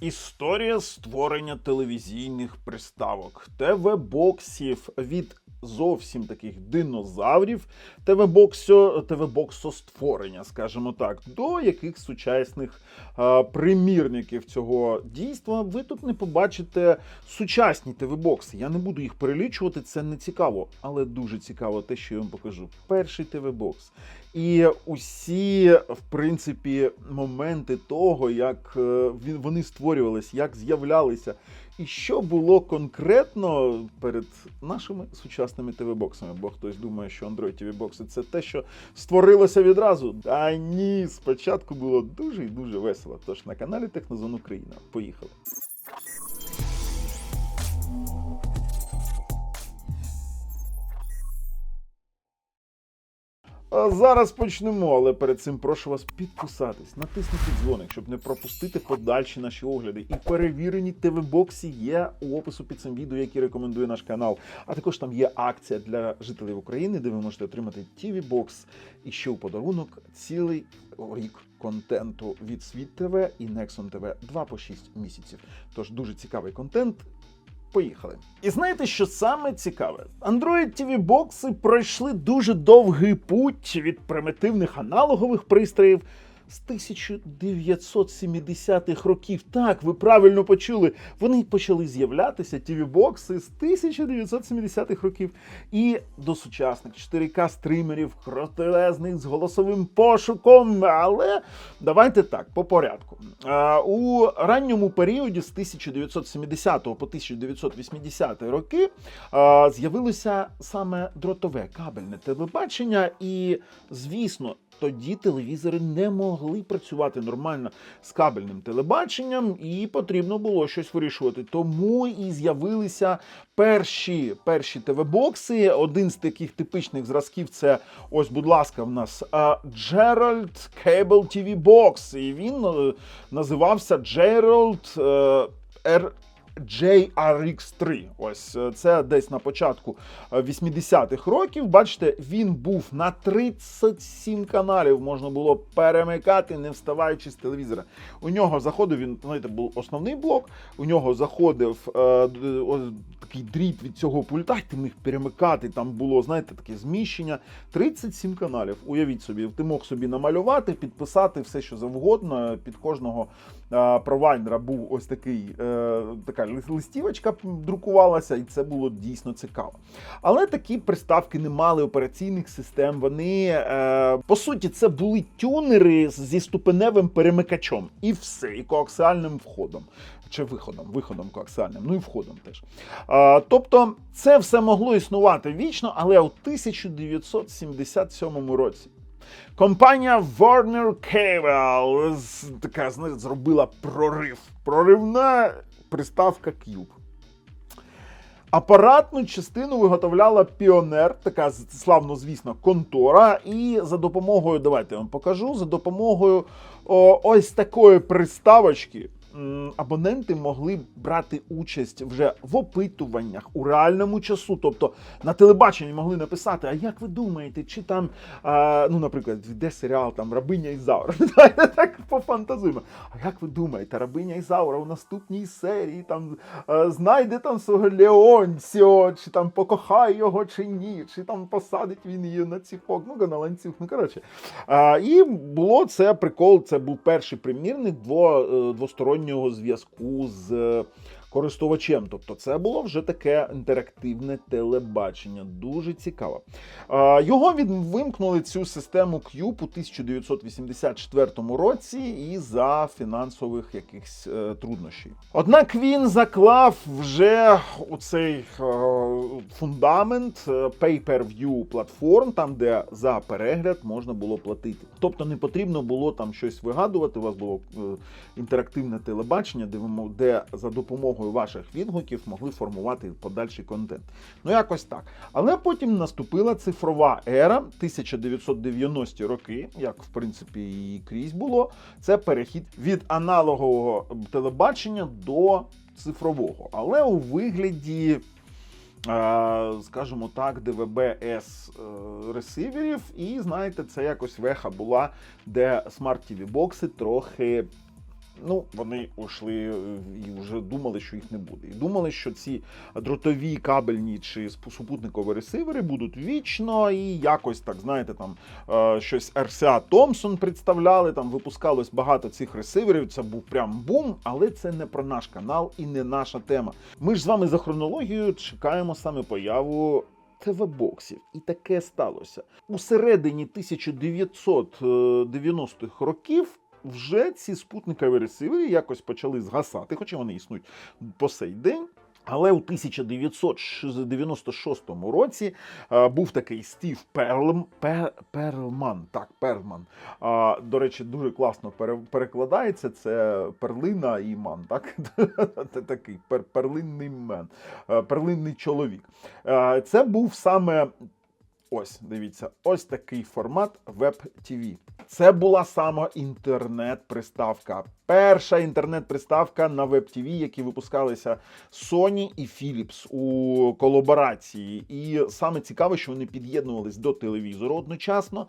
Історія створення телевізійних приставок, ТВ-боксів від зовсім таких динозаврів, ТВ-боксо, ТВ-боксостворення, скажімо так, до яких сучасних е, примірників цього дійства ви тут не побачите сучасні ТВ-бокси. Я не буду їх перелічувати, це не цікаво, але дуже цікаво те, що я вам покажу. Перший ТВ-бокс. І усі, в принципі, моменти того, як е, вони створювались, як з'являлися, і що було конкретно перед нашими сучасними ТВ-боксами. Бо хтось думає, що Android TV-бокси це те, що створилося відразу. А ні, спочатку було дуже і дуже весело. Тож на каналі Технозон Україна. Поїхали. Зараз почнемо, але перед цим прошу вас підписатись, натиснути дзвоник, щоб не пропустити подальші наші огляди. І перевірені ТВ-боксі є у опису під цим відео, які рекомендує наш канал. А також там є акція для жителів України, де ви можете отримати TV-бокс і ще у подарунок цілий рік контенту від Світ ТВ і Nexon TV 2 по 6 місяців. Тож дуже цікавий контент. Поїхали. І знаєте, що саме цікаве? Android TV бокси пройшли дуже довгий путь від примітивних аналогових пристроїв з 1970-х років. Так, ви правильно почули. Вони почали з'являтися TV бокси з 1970-х років і до сучасних 4К стримерів, кротелезних з голосовим пошуком. Але давайте так, по порядку. У ранньому періоді з 1970 по 1980 роки з'явилося саме дротове кабельне телебачення, і звісно. Тоді телевізори не могли працювати нормально з кабельним телебаченням, і потрібно було щось вирішувати. Тому і з'явилися перші перші ТВ-бокси. Один з таких типичних зразків це ось, будь ласка, в нас Gerald Cable TV Box. І він е, називався Gerald е, R. JRX3. Ось е, це десь на початку е, 80-х років. Бачите, він був на 37 каналів. Можна було перемикати, не вставаючи з телевізора. У нього заходив він, знаєте, був основний блок. У нього заходив е, ось такий дріт від цього пульта, ти міг перемикати. Там було, знаєте, таке зміщення. 37 каналів. Уявіть собі, ти мог собі намалювати, підписати все, що завгодно. Під кожного е, провайдера був ось такий е, така лис- листівочка друкувалася, і це було дійсно цікаво. Але такі приставки не мали операційних систем. Вони е, по суті це були тюнери зі ступеневим перемикачом, і все, і коаксіальним входом. Чи виходом, виходом коаксіальним, ну і входом теж. А, тобто це все могло існувати вічно, але у 1977 році компанія Warner Cable така зробила прорив. Проривна приставка Cube. Апаратну частину виготовляла Піонер, така славно, звісна контора. І за допомогою, давайте я вам покажу, за допомогою о, ось такої приставочки. Абоненти могли брати участь вже в опитуваннях у реальному часу. Тобто на телебаченні могли написати: А як ви думаєте, чи там, а, ну, наприклад, йде серіал там Рабиня Ізаура? Так пофантазуємо. А як ви думаєте, Рабиня Ізаура у наступній серії там е, знайде там свого Леонсіо, чи там покохає його, чи ні, чи там посадить він її на ціпок, ну на ланцюг. Ну коротше. І було це прикол. Це був перший примірник дво, е, двостороннього зв'язку з. Користувачем, тобто це було вже таке інтерактивне телебачення, дуже цікаво. Його вимкнули цю систему Cube у 1984 році і за фінансових якихось е, труднощів. Однак він заклав вже у цей е, фундамент е, pay-per-view платформ, там де за перегляд можна було платити. Тобто не потрібно було там щось вигадувати. У вас було інтерактивне телебачення, де ви де за допомогою ваших відгуків могли формувати подальший контент. Ну якось так. Але потім наступила цифрова ера 1990-ті роки, як в принципі і крізь було. Це перехід від аналогового телебачення до цифрового, але у вигляді. е, Скажімо так, ДВБ-С е, ресиверів, і знаєте, це якось веха була, де смарт TV бокси трохи Ну, вони йшли е, і вже думали, що їх не буде. І думали, що ці дротові кабельні чи супутникові ресивери будуть вічно і якось так, знаєте, там е, щось RCA Thomson представляли, там випускалось багато цих ресиверів. Це був прям бум, але це не про наш канал і не наша тема. Ми ж з вами за хронологією чекаємо саме появу. ТВ-боксів. І таке сталося. У середині 1990-х років вже ці спутникові ресивери якось почали згасати, хоча вони існують по сей день. Але у 1996 році е, був такий Стів Перлм, Пер, Перлман. Так, Перлман. А, до речі, дуже класно пере, перекладається. Це перлина і ман. Так? Такий пер, перлинний мен, е, перлинний чоловік. Е, це був саме. Ось, дивіться, ось такий формат Web TV. Це була саме інтернет-приставка. Перша інтернет-приставка на Web TV, які випускалися Sony і Philips у колаборації. І саме цікаве, що вони під'єднувались до телевізору одночасно.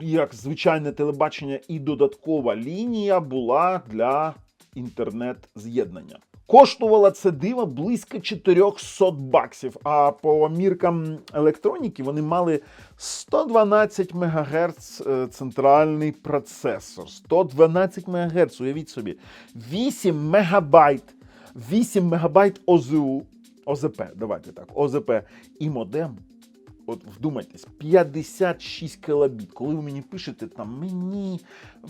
Як звичайне телебачення, і додаткова лінія була для інтернет-з'єднання. Коштувала це диво близько 400 баксів. А по міркам електроніки вони мали 112 МГц е, центральний процесор. 112 МГц, уявіть собі, 8 мегабайт, 8 мегабайт ОЗУ, ОЗП, давайте так, ОЗП і модем. От вдумайтесь, 56 кілобіт. Коли ви мені пишете, там мені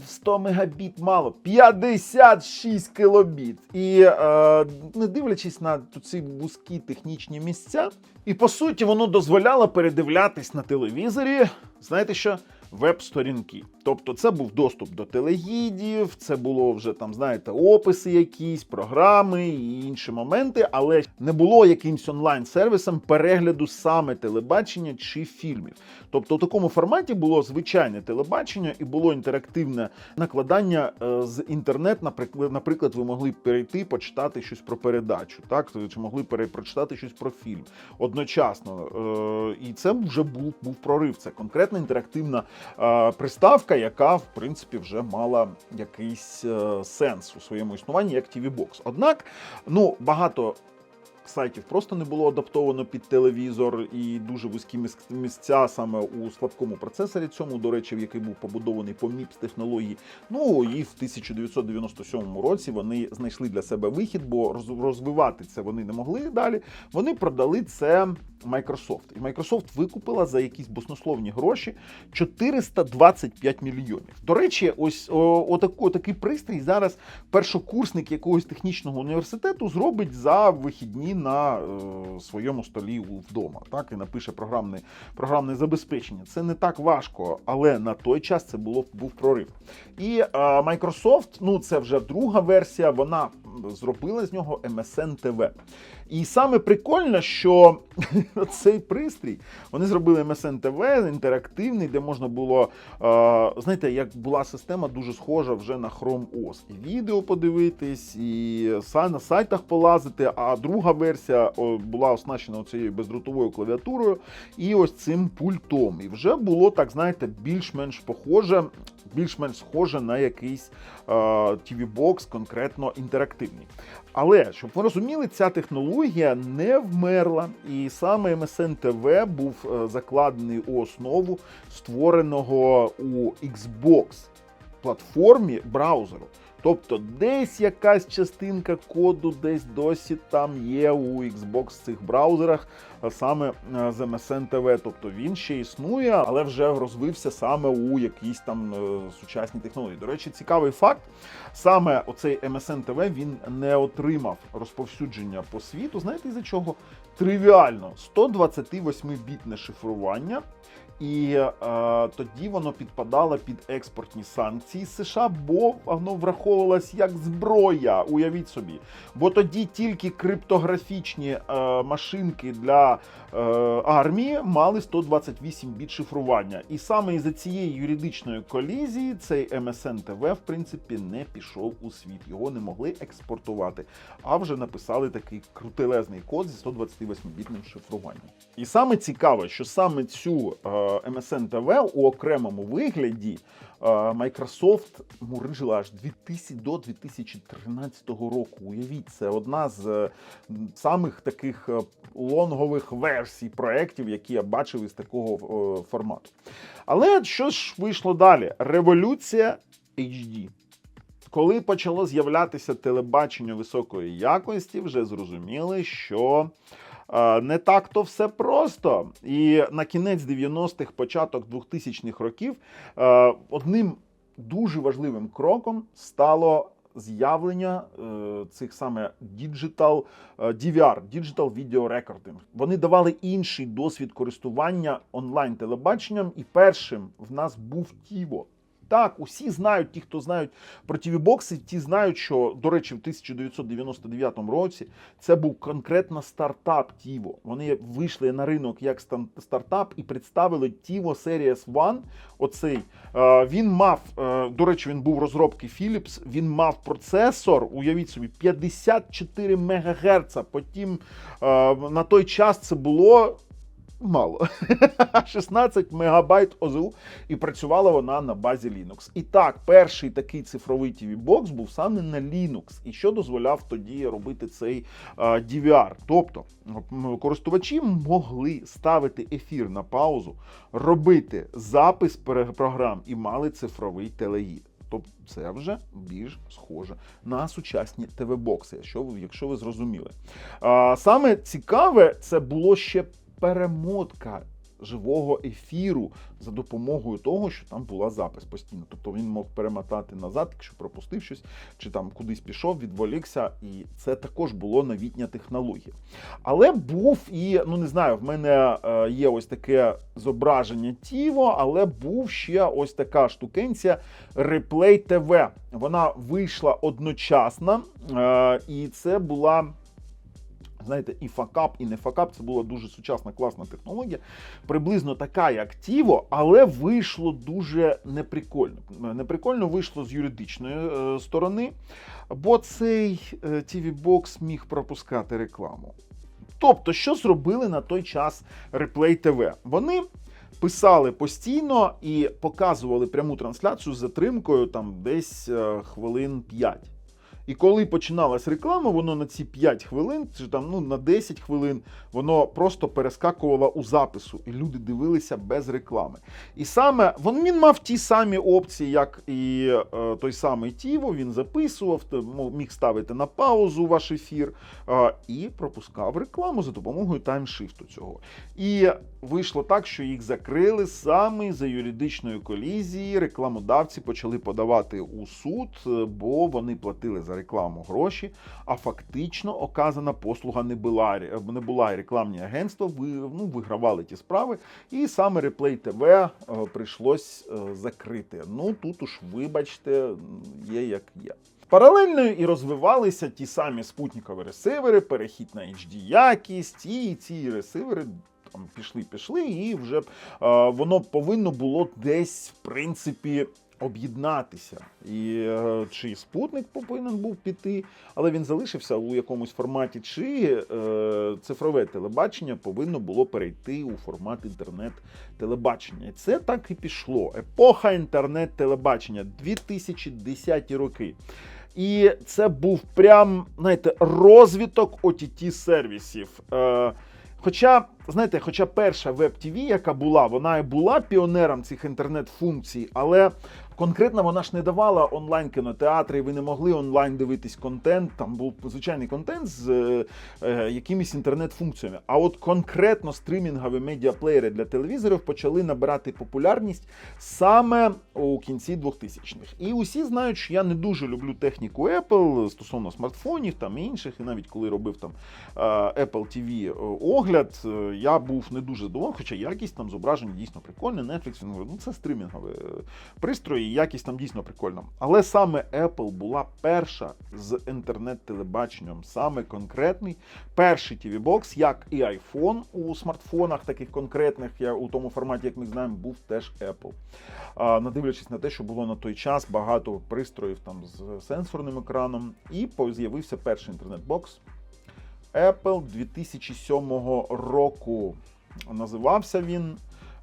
100 мегабіт мало, 56 кілобіт. І е, не дивлячись на ці вузькі технічні місця, і по суті воно дозволяло передивлятись на телевізорі. Знаєте що? Веб-сторінки. Тобто це був доступ до телегідів, це було вже там, знаєте, описи якісь, програми і інші моменти, але не було якимсь онлайн-сервісом перегляду саме телебачення чи фільмів. Тобто, у такому форматі було звичайне телебачення і було інтерактивне накладання е, з інтернет. Наприклад, наприклад, ви могли перейти почитати щось про передачу, так чи могли пере- прочитати щось про фільм одночасно. Е, І це вже був, був прорив. Це конкретна інтерактивна е, приставка, яка в принципі вже мала якийсь е, сенс у своєму існуванні, як TV Box. Однак, ну багато. Сайтів просто не було адаптовано під телевізор і дуже вузькі міс- місця саме у слабкому процесорі цьому, до речі, в який був побудований по MIPS технології. Ну і в 1997 році вони знайшли для себе вихід, бо роз- розвивати це вони не могли далі. Вони продали це Microsoft. І Microsoft викупила за якісь баснословні гроші 425 мільйонів. До речі, ось о, такий пристрій зараз першокурсник якогось технічного університету зробить за вихідні на е, своєму столі вдома. Так і напише програмне, програмне забезпечення. Це не так важко, але на той час це було був прорив. І е, Microsoft, ну це вже друга версія, вона зробила з нього MSN TV. І саме прикольно, що цей пристрій вони зробили MSN TV інтерактивний, де можна було, е, знаєте, як була система дуже схожа вже на Chrome OS. І відео подивитись, і на сайтах полазити. А друга версія була оснащена цією бездротовою клавіатурою і ось цим пультом. І вже було так, знаєте, більш-менш похоже, більш-менш схоже на якийсь е, TV-бокс, конкретно інтерактивний. Але щоб ви розуміли, ця технологія не вмерла, і саме MSN TV був е, закладений у основу створеного у Xbox платформі браузеру. Тобто десь якась частинка коду, десь досі там є у Xbox цих браузерах, саме е, з MSN TV. Тобто він ще існує, але вже розвився саме у якійсь там е, сучасній технології. До речі, цікавий факт: саме оцей MSN TV він не отримав розповсюдження по світу. Знаєте, із-за чого? Тривіально 128-бітне шифрування. І е, тоді воно підпадало під експортні санкції США, бо воно враховувалось як зброя. Уявіть собі. Бо тоді тільки криптографічні е, машинки для е, армії мали 128 біт шифрування. І саме із-за цієї юридичної колізії цей MSN TV, в принципі, не пішов у світ. Його не могли експортувати. А вже написали такий крутелезний код зі 128-бітним шифруванням. І саме цікаве, що саме цю е, MSN TV у окремому вигляді е, Microsoft мурижила аж 2000 до 2013 року. Уявіть, це одна з е, самих таких е, лонгових версій проєктів, які я бачив із такого е, формату. Але що ж вийшло далі? Революція HD. Коли почало з'являтися телебачення високої якості, вже зрозуміли, що е, не так то все просто. І на кінець 90-х, початок 2000-х років е, одним дуже важливим кроком стало з'явлення е, цих саме Digital е, DVR, Digital Video Recording. Вони давали інший досвід користування онлайн телебаченням, і першим в нас був TiVo. Так, усі знають, ті, хто знають про TV-бокси, ті знають, що, до речі, в 1999 році це був конкретно стартап TiVo. Вони вийшли на ринок як стартап і представили TiVo Series One. Оцей Е, він мав, е, до речі, він був розробки Philips. Він мав процесор, уявіть собі, 54 МГц. Потім е, на той час це було. Мало 16 мегабайт ОЗУ, і працювала вона на базі Linux. І так, перший такий цифровий tv бокс був саме на Linux, і що дозволяв тоді робити цей DVR. Тобто користувачі могли ставити ефір на паузу, робити запис програм і мали цифровий телеїд. Тобто це вже більш схоже на сучасні ТВ-бокси, якщо ви, якщо ви зрозуміли. А, саме цікаве, це було ще перемотка живого ефіру за допомогою того, що там була запис постійно. Тобто він мог перемотати назад, якщо пропустив щось, чи там кудись пішов, відволікся, і це також було новітня технологія. Але був і, ну не знаю, в мене е, є ось таке зображення Тіво, але був ще ось така штукенція Replay TV. Вона вийшла одночасно, е, і це була. Знаєте, і факап, і не факап. Це була дуже сучасна класна технологія, приблизно така, як Тіво, але вийшло дуже неприкольно. Неприкольно вийшло з юридичної е, сторони, бо цей е, TV-бокс міг пропускати рекламу. Тобто, що зробили на той час Replay TV? Вони писали постійно і показували пряму трансляцію з затримкою там десь е, хвилин 5. І коли починалась реклама, воно на ці 5 хвилин, чи там ну на 10 хвилин, воно просто перескакувало у запису, і люди дивилися без реклами. І саме він, мав ті самі опції, як і е, той самий Тіво. Він записував, міг ставити на паузу ваш ефір е, і пропускав рекламу за допомогою таймшифту цього. І вийшло так, що їх закрили саме за юридичної колізії. Рекламодавці почали подавати у суд, е, бо вони платили за рекламу гроші, а фактично оказана послуга не була, не була рекламні агентства ви, ну, вигравали ті справи, і саме Replay TV е, прийшлось е, закрити. Ну тут уж, вибачте, є як є. Паралельно і розвивалися ті самі спутникові ресивери, перехід на HD якість, і ці ресивери там пішли, пішли, і вже е, воно повинно було десь, в принципі, об'єднатися. І е, чи спутник повинен був піти, але він залишився у якомусь форматі, чи е, цифрове телебачення повинно було перейти у формат інтернет-телебачення. І це так і пішло. Епоха інтернет-телебачення 2010 роки. І це був прям, знаєте, розвиток ott сервісів. Е, Хоча, знаєте, хоча перша веб-ТВ, яка була, вона і була піонером цих інтернет-функцій, але конкретно вона ж не давала онлайн кінотеатри, ви не могли онлайн дивитись контент. Там був звичайний контент з е, е, якимись інтернет-функціями. А от конкретно стримінгові медіаплеєри для телевізорів почали набирати популярність саме у кінці 2000-х. І усі знають, що я не дуже люблю техніку Apple стосовно смартфонів там інших. І навіть коли робив там е, Apple TV огляд, е, я був не дуже задоволений, хоча якість там зображення дійсно прикольна. Netflix, ну це стримінгові е, пристрої, якість там дійсно прикольна. Але саме Apple була перша з інтернет-телебаченням, саме конкретний перший TV-бокс, як і iPhone у смартфонах, таких конкретних, я у тому форматі, як ми знаємо, був теж Apple. А, надивлячись на те, що було на той час багато пристроїв там з сенсорним екраном, і з'явився перший інтернет-бокс Apple 2007 року. Називався він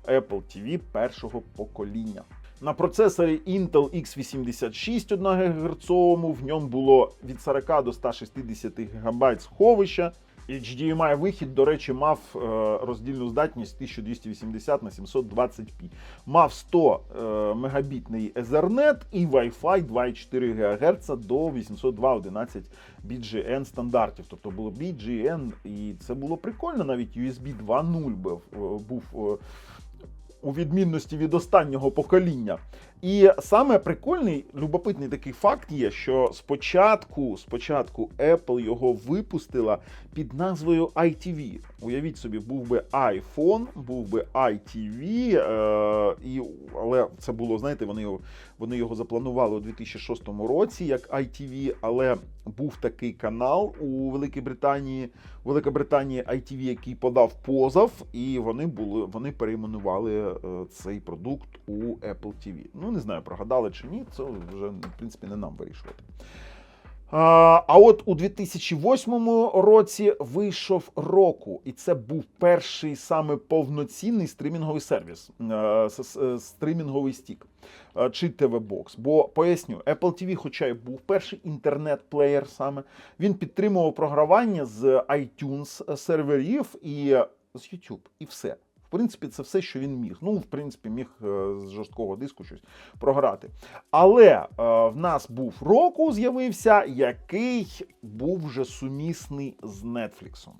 Apple TV першого покоління. На процесорі Intel X86 1 ГГц, в ньому було від 40 до 160 ГБ сховища. HDMI вихід, до речі, мав е, роздільну здатність 1280 на 720p. Мав 100 е, мегабітний Ethernet і Wi-Fi 2,4 ГГц до 802.11 BGN стандартів. Тобто було BGN, і це було прикольно. Навіть USB 2.0 був, е, був у відмінності від останнього покоління. І саме прикольний, любопитний такий факт є, що спочатку, спочатку Apple його випустила під назвою ITV. Уявіть собі, був би iPhone, був би ITV, е, і, але це було, знаєте, вони вони його запланували у 2006 році як ITV, але був такий канал у Великій Британії, у Великобританії ITV, який подав позов, і вони були вони перейменували е, цей продукт у Apple TV. Ну не знаю, прогадали чи ні, це вже в принципі не нам вирішувати. А от у 2008 році вийшов року, і це був перший саме повноцінний стрімінговий сервіс, е, с- с- стримінговий стік е, чи TV-бокс. Бо поясню, Apple TV, хоча й був перший інтернет-плеєр саме, він підтримував програвання з iTunes серверів і з YouTube, і все. В принципі, це все, що він міг. Ну, в принципі, міг е, з жорсткого диску щось програти. Але е, в нас був року, з'явився, який був вже сумісний з Нетфліксом.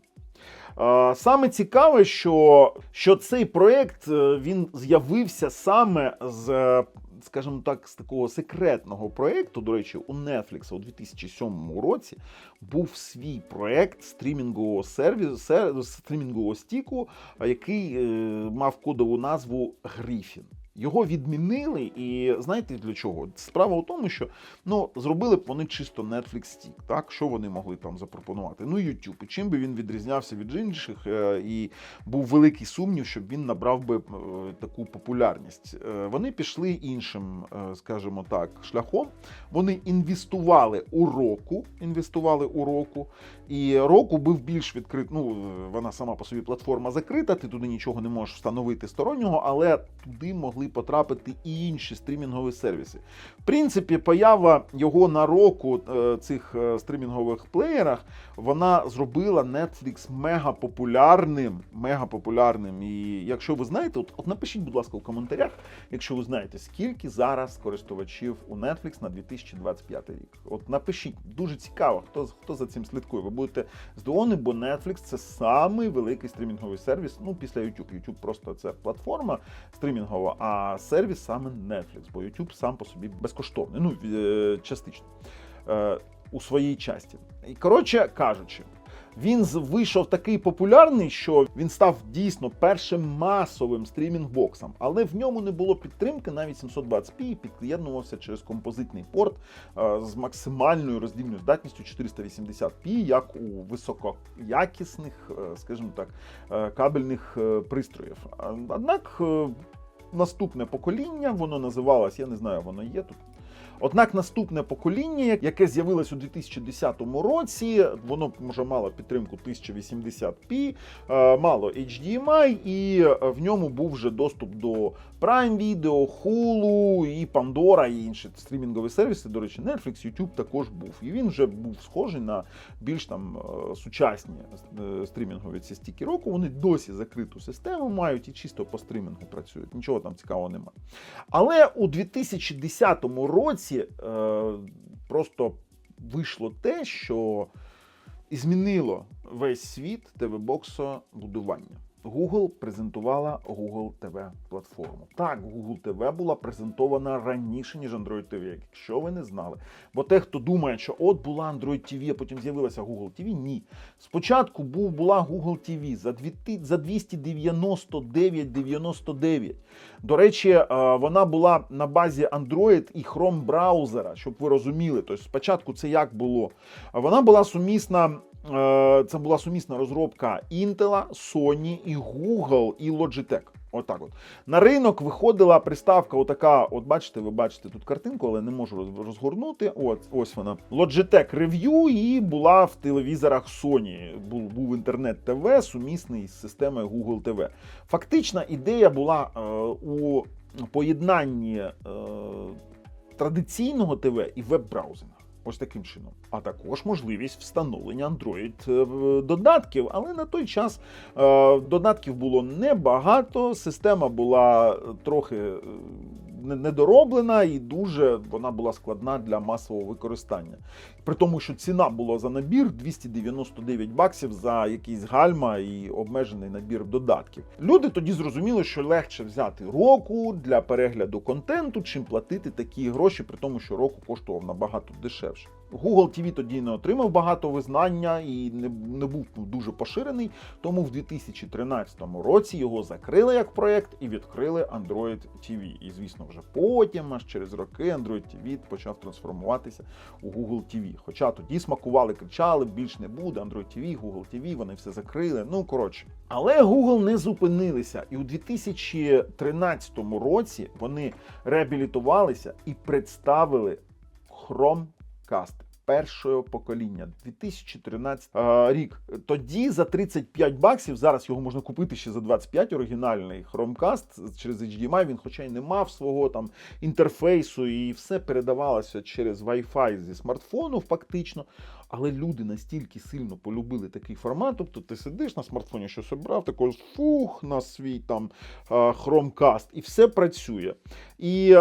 Е, Саме цікаве, що, що цей проєкт е, він з'явився саме з, скажімо так, з такого секретного проєкту. До речі, у Netflix у 2007 році був свій проєкт стрімінгового сервісу, сер- стрімінгового стіку, який е, мав кодову назву Грифін. Його відмінили, і знаєте для чого? Справа у тому, що ну зробили б вони чисто Netflix стік. Так що вони могли там запропонувати? Ну YouTube. Чим би він відрізнявся від інших, е, і був великий сумнів, щоб він набрав би е, таку популярність. Е, Вони пішли іншим, скажімо так, шляхом. Вони інвестували у року, інвестували у року, і року був більш відкрит. Ну вона сама по собі платформа закрита, ти туди нічого не можеш встановити стороннього, але туди могли потрапити і інші стрімінгові сервіси. В принципі, поява його на року е, цих е, стрімінгових плеєрах вона зробила Netflix мега популярним. Мега популярним. І якщо ви знаєте, от, от напишіть, будь ласка, в коментарях, якщо ви знаєте, скільки зараз користувачів у Netflix на 2025 рік. От напишіть, дуже цікаво, хто, хто за цим слідкує. Ви будете здивовані, бо Netflix це самий великий стрімінговий сервіс. Ну, після YouTube. YouTube просто це платформа стрімінгова, а сервіс саме Netflix, бо YouTube сам по собі безкоштовний, ну е, частично е, у своїй часті. І коротше кажучи. Він вийшов такий популярний, що він став дійсно першим масовим стрімінг-боксом, але в ньому не було підтримки навіть 720p під'єднувався через композитний порт е, з максимальною роздільною здатністю 480p, як у високоякісних, е, скажімо так, е, кабельних пристроїв. Однак наступне покоління, воно називалось, я не знаю, воно є тут. Однак наступне покоління, яке з'явилось у 2010 році, воно вже мало підтримку 1080p, е, мало HDMI, і е, в ньому був вже доступ до Prime Video, Hulu і Pandora, і інші стрімінгові сервіси. До речі, Netflix, YouTube також був. І він вже був схожий на більш там е, сучасні е, стрімінгові ці стіки року. Вони досі закриту систему мають і чисто по стрімінгу працюють. Нічого там цікавого немає. Але у 2010 році е, просто вийшло те, що змінило весь світ ТВ-боксобудування. Google презентувала Google TV платформу. Так, Google TV була презентована раніше, ніж Android TV, якщо ви не знали. Бо те, хто думає, що от була Android TV, а потім з'явилася Google TV, ні. Спочатку був, була Google TV за 2000 за 299,99. До речі, е, вона була на базі Android і Chrome браузера, щоб ви розуміли. Тобто спочатку це як було? Вона була сумісна. Е, Це була сумісна розробка Intel, Sony і Google і Logitech. Отак от. На ринок виходила приставка, отака, от бачите, ви бачите тут картинку, але не можу розгорнути. От, ось вона. Logitech Review і була в телевізорах Sony. Був, був інтернет ТВ, сумісний з системою Google TV. Фактична ідея була е, у поєднанні е, традиційного ТВ і веб-браузинга. Ось таким чином. А також можливість встановлення Android е, додатків. Але на той час е, додатків було небагато, система була е, трохи недороблена і дуже вона була складна для масового використання. При тому, що ціна була за набір 299 баксів за якийсь гальма і обмежений набір додатків. Люди тоді зрозуміли, що легше взяти року для перегляду контенту, чим платити такі гроші, при тому, що року коштував набагато дешевше. Google TV тоді не отримав багато визнання і не, не був дуже поширений, тому в 2013 році його закрили як проект і відкрили Android TV. І звісно, вже потім, аж через роки, Android TV почав трансформуватися у Google TV. Хоча тоді смакували, кричали, більш не буде, Android TV, Google TV, вони все закрили. Ну коротше. Але Google не зупинилися, і у 2013 році вони реабілітувалися і представили Chromecast першого покоління 2013 е, рік. Тоді за 35 баксів, зараз його можна купити ще за 25 оригінальний Chromecast через HDMI, він хоча й не мав свого там інтерфейсу і все передавалося через Wi-Fi зі смартфону, фактично. Але люди настільки сильно полюбили такий формат, тобто ти сидиш на смартфоні, щось обрав, також фух на свій там е, Chromecast, і все працює. І е,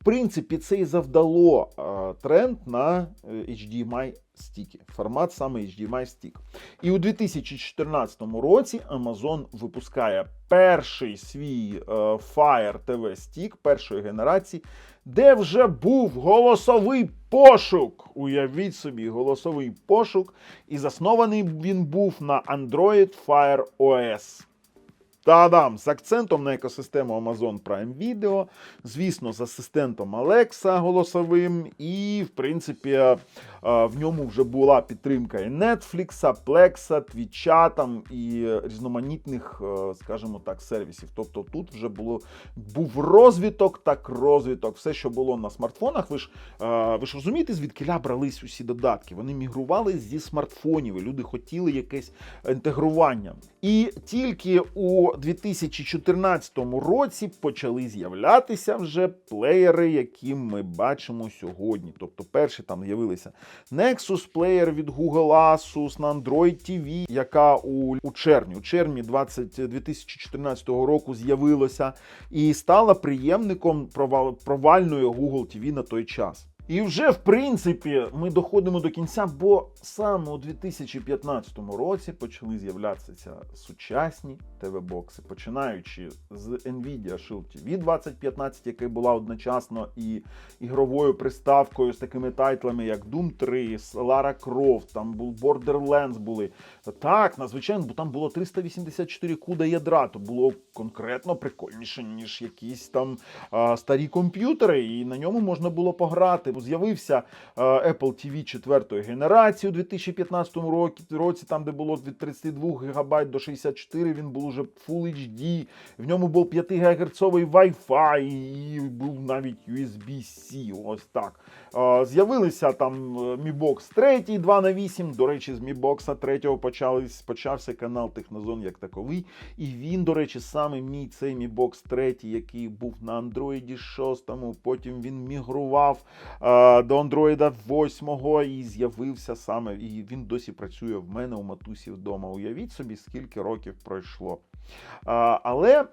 в принципі це і завдало е, тренд на е, HDMI стіки, формат саме HDMI стік. І у 2014 році Amazon випускає перший свій е, Fire TV стік першої генерації, де вже був голосовий пошук. Уявіть собі, голосовий пошук. І заснований він був на Android Fire OS. Та-дам! З акцентом на екосистему Amazon Prime Video, звісно, з асистентом Alexa голосовим, і, в принципі, е, в ньому вже була підтримка і Netflix, Plex, Twitch там, і різноманітних, е, скажімо так, сервісів. Тобто тут вже було, був розвиток, так розвиток. Все, що було на смартфонах, ви ж, е, ви ж розумієте, звідкиля брались усі додатки. Вони мігрували зі смартфонів, і люди хотіли якесь інтегрування. І тільки у 2014 році почали з'являтися вже плеєри, які ми бачимо сьогодні. Тобто, перші там з'явилися Nexus плеєр від Google Asus на Android TV, яка у, у червні, у червні 20, 2014 року з'явилася і стала приємником провал, провальної Google TV на той час. І вже в принципі ми доходимо до кінця, бо саме у 2015 році почали з'являтися сучасні ТВ-бокси, починаючи з Nvidia Shield TV 2015, яка була одночасно і ігровою приставкою з такими тайтлами, як Doom 3, Lara Croft, там був Borderlands були. Так, надзвичайно, бо там було 384 куда ядра, то було конкретно прикольніше, ніж якісь там а, старі комп'ютери, і на ньому можна було пограти. З'явився Apple TV 4 генерації у 2015 році, там, де було від 32 ГБ до 64, він був уже Full HD, в ньому був 5 ГГц Wi-Fi, і був навіть USB-C. Ось так. З'явилися там е, Mi Box 3, 2 на 8. До речі, з Mi Box 3 почались, почався канал Технозон як таковий. І він, до речі, саме мій цей Mi Box 3, який був на Android 6, потім він мігрував до Android 8 і з'явився саме. І він досі працює в мене у матусі вдома. Уявіть собі, скільки років пройшло. Але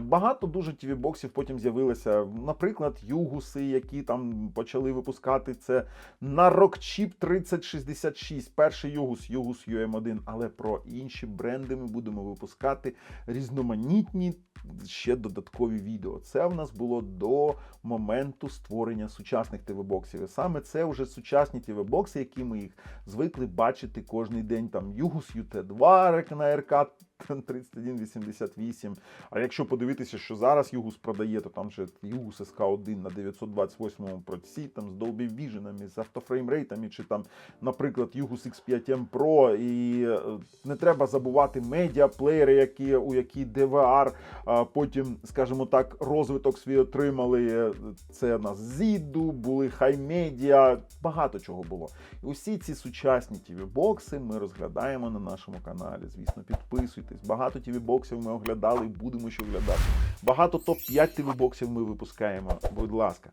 багато дуже TV-боксів потім з'явилося. Наприклад, югуси, які там почали випускати це на Rockchip 3066. Перший югус, югус UM1. Але про інші бренди ми будемо випускати різноманітні ще додаткові відео. Це в нас було до моменту створення сучасних ТВ-боксів. І саме це вже сучасні ТВ-бокси, які ми їх звикли бачити кожний день. Там Югус UT2 на РК 3188. А якщо подивитися, що зараз Югус продає, то там же Югус SK1 на 928 проці, там з Dolby Vision, з автофреймрейтами, чи там, наприклад, Югус X5M Pro. І е, не треба забувати медіаплеєри, які, у які DVR, а потім, скажімо так, розвиток свій отримали. Це на Зіду, були хай-медіа, багато чого було. І усі ці сучасні тіві-бокси ми розглядаємо на нашому каналі. Звісно, підписуйтесь. Багато тіві-боксів ми оглядали і будемо ще оглядати. Багато топ-5 тіві-боксів ми випускаємо. Будь ласка.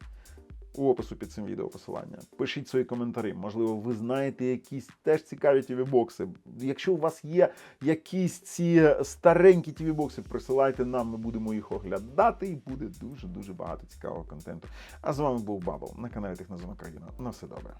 У опису під цим відео посилання. Пишіть свої коментарі. Можливо, ви знаєте якісь теж цікаві тіві-бокси. Якщо у вас є якісь ці старенькі тіві-бокси, присилайте нам, ми будемо їх оглядати, і буде дуже-дуже багато цікавого контенту. А з вами був Бабл на каналі Технозона Країна. На все добре.